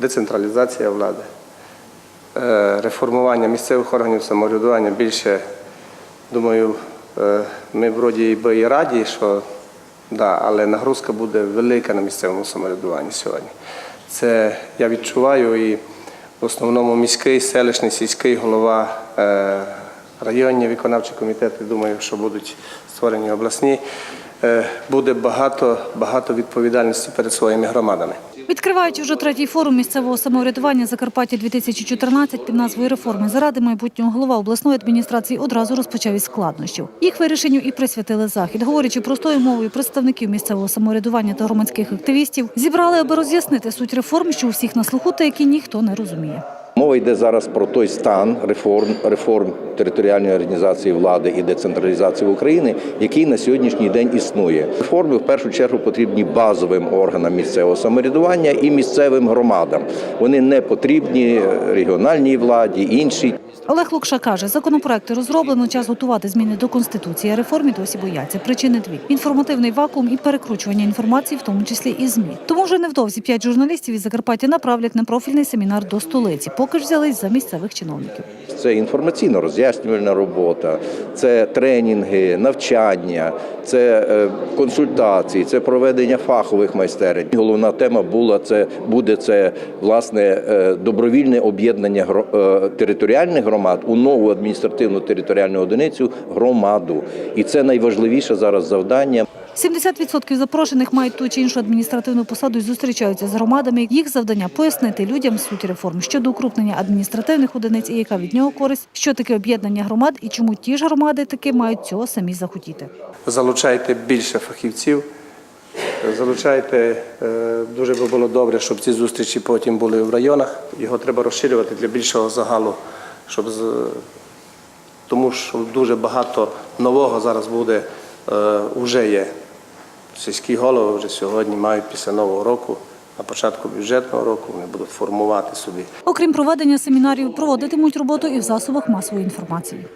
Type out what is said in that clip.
децентралізація влади, е, реформування місцевих органів самоврядування. Більше, думаю, е, ми вроді би і раді, що да, але нагрузка буде велика на місцевому самоврядуванні сьогодні. Це я відчуваю і в основному міський, селищний, сільський голова, е, районні виконавчі комітети, думаю, що будуть створені обласні. Буде багато, багато відповідальності перед своїми громадами. Відкриваючи вже третій форум місцевого самоврядування Закарпаття 2014 під назвою реформи заради майбутнього голова обласної адміністрації одразу розпочав із складнощів. Їх вирішенню і присвятили захід, говорячи простою мовою представників місцевого самоврядування та громадських активістів, зібрали, аби роз'яснити суть реформ, що у всіх на слуху та які ніхто не розуміє. Мова йде зараз про той стан реформ, реформ територіальної організації влади і децентралізації України, який на сьогоднішній день існує. Реформи в першу чергу потрібні базовим органам місцевого самоврядування і місцевим громадам. Вони не потрібні регіональній владі, іншій. Олег Лукша каже, законопроекти розроблено, час готувати зміни до Конституції, реформі досі бояться. Причини дві – інформативний вакуум і перекручування інформації, в тому числі і ЗМІ. Тому вже невдовзі п'ять журналістів із Закарпаття направлять на профільний семінар до столиці, поки ж взялись за місцевих чиновників. Це інформаційно роз'яснювальна робота, це тренінги, навчання, це е, консультації, це проведення фахових майстерень. Головна тема була це буде це власне е, добровільне об'єднання е, територіальних громад у нову адміністративну територіальну одиницю громаду. І це найважливіше зараз завдання. 70% запрошених мають ту чи іншу адміністративну посаду і зустрічаються з громадами. Їх завдання пояснити людям суть реформ щодо укрупнення адміністративних одиниць і яка від нього користь, що таке об'єднання громад і чому ті ж громади таки мають цього самі захотіти. Залучайте більше фахівців, залучайте, е, дуже би було добре, щоб ці зустрічі потім були в районах. Його треба розширювати для більшого загалу, щоб тому що дуже багато нового зараз буде, вже є. Сільські голови вже сьогодні мають після нового року, на початку бюджетного року, вони будуть формувати собі Окрім проведення семінарів, проводитимуть роботу і в засобах масової інформації.